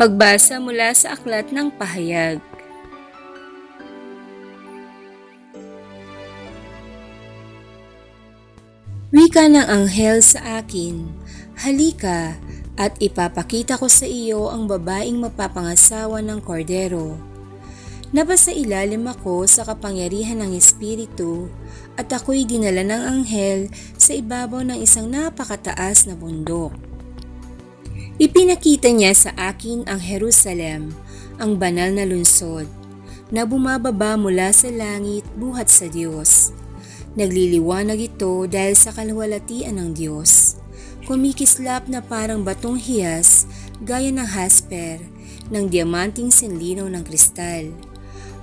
Pagbasa mula sa Aklat ng Pahayag Wika ng anghel sa akin, Halika at ipapakita ko sa iyo ang babaeng mapapangasawa ng kordero. Nabasa ilalim ako sa kapangyarihan ng Espiritu at ako'y dinala ng anghel sa ibabaw ng isang napakataas na bundok. Ipinakita niya sa akin ang Jerusalem, ang banal na lungsod, na bumababa mula sa langit buhat sa Diyos. Nagliliwanag ito dahil sa kalwalatian ng Diyos. Kumikislap na parang batong hiyas gaya ng hasper ng diamanting sinlinaw ng kristal.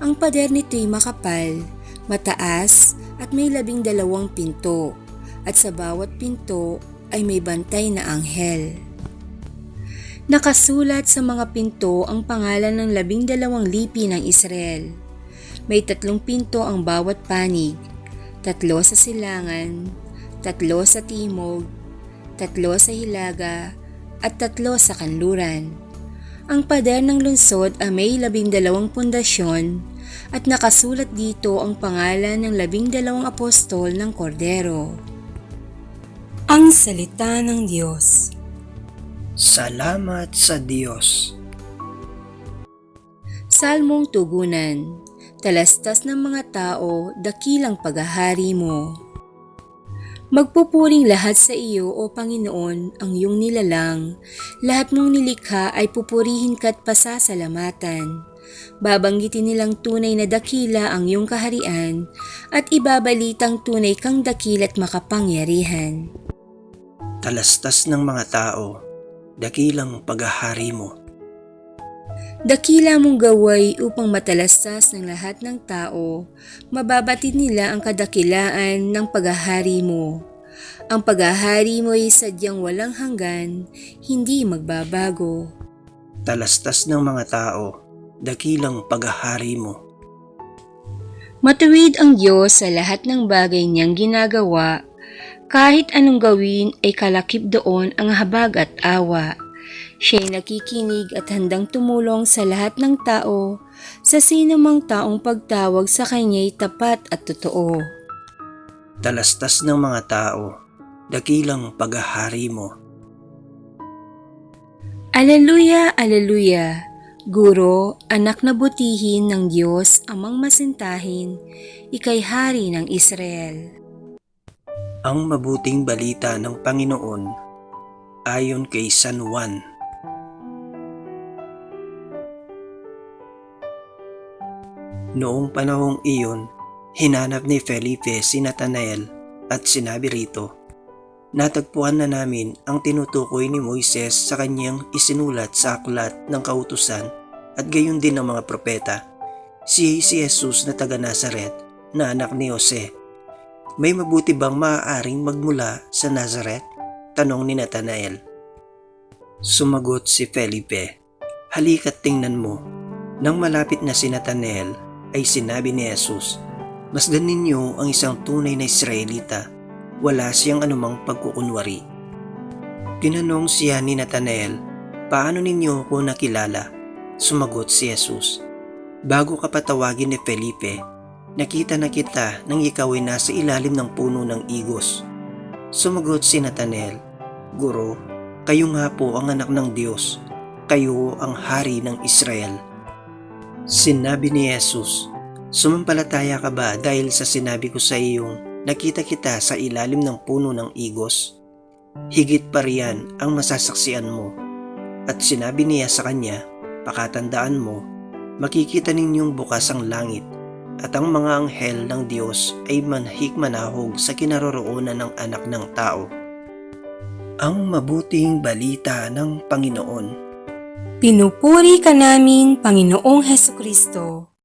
Ang pader nito'y makapal, mataas at may labing dalawang pinto at sa bawat pinto ay may bantay na anghel. Nakasulat sa mga pinto ang pangalan ng labing dalawang lipi ng Israel. May tatlong pinto ang bawat panig, tatlo sa silangan, tatlo sa timog, tatlo sa hilaga, at tatlo sa kanluran. Ang pader ng lungsod ay may labing dalawang pundasyon at nakasulat dito ang pangalan ng labing dalawang apostol ng kordero. Ang Salita ng Diyos Salamat sa Diyos. Salmong Tugunan Talastas ng mga tao, dakilang paghahari mo. Magpupuring lahat sa iyo, O Panginoon, ang iyong nilalang. Lahat mong nilikha ay pupurihin ka't pasasalamatan. Babanggitin nilang tunay na dakila ang iyong kaharian at ibabalitang tunay kang dakila't makapangyarihan. Talastas ng mga tao, dakilang paghahari mo. Dakila mong gaway upang matalastas ng lahat ng tao, mababatid nila ang kadakilaan ng paghahari mo. Ang paghahari mo ay sadyang walang hanggan, hindi magbabago. Talastas ng mga tao, dakilang paghahari mo. Matuwid ang Diyos sa lahat ng bagay niyang ginagawa, kahit anong gawin ay kalakip doon ang habag at awa. Siya'y nakikinig at handang tumulong sa lahat ng tao, sa sinumang taong pagtawag sa kanya'y tapat at totoo. Talastas ng mga tao, dakilang paghahari mo. Aleluya, aleluya! Guro, anak na butihin ng Diyos amang masintahin, ikay hari ng Israel. Ang mabuting balita ng Panginoon ayon kay San Juan. Noong panahong iyon, hinanap ni Felipe si Natanael at sinabi rito, Natagpuan na namin ang tinutukoy ni Moises sa kanyang isinulat sa aklat ng kautusan at gayon din ng mga propeta, si si Jesus na taga Nazaret na anak ni Jose. May mabuti bang maaaring magmula sa Nazaret? Tanong ni Natanael. Sumagot si Felipe, Halika't tingnan mo. Nang malapit na si Natanael, ay sinabi ni Jesus, Masdan ninyo ang isang tunay na Israelita, wala siyang anumang pagkukunwari. Tinanong siya ni Natanael, Paano ninyo ako nakilala? Sumagot si Jesus, Bago ka patawagin ni Felipe, nakita na kita nang ikaw ay nasa ilalim ng puno ng igos. Sumagot si Natanael, Guro, kayo nga po ang anak ng Diyos, kayo ang hari ng Israel. Sinabi ni Jesus, Sumampalataya ka ba dahil sa sinabi ko sa iyong nakita kita sa ilalim ng puno ng igos? Higit pa riyan ang masasaksian mo. At sinabi niya sa kanya, Pakatandaan mo, makikita ninyong bukas ang langit at ang mga anghel ng Diyos ay manhik manahog sa kinaroroonan ng anak ng tao. Ang mabuting balita ng Panginoon. Pinupuri ka namin, Panginoong Heso Kristo.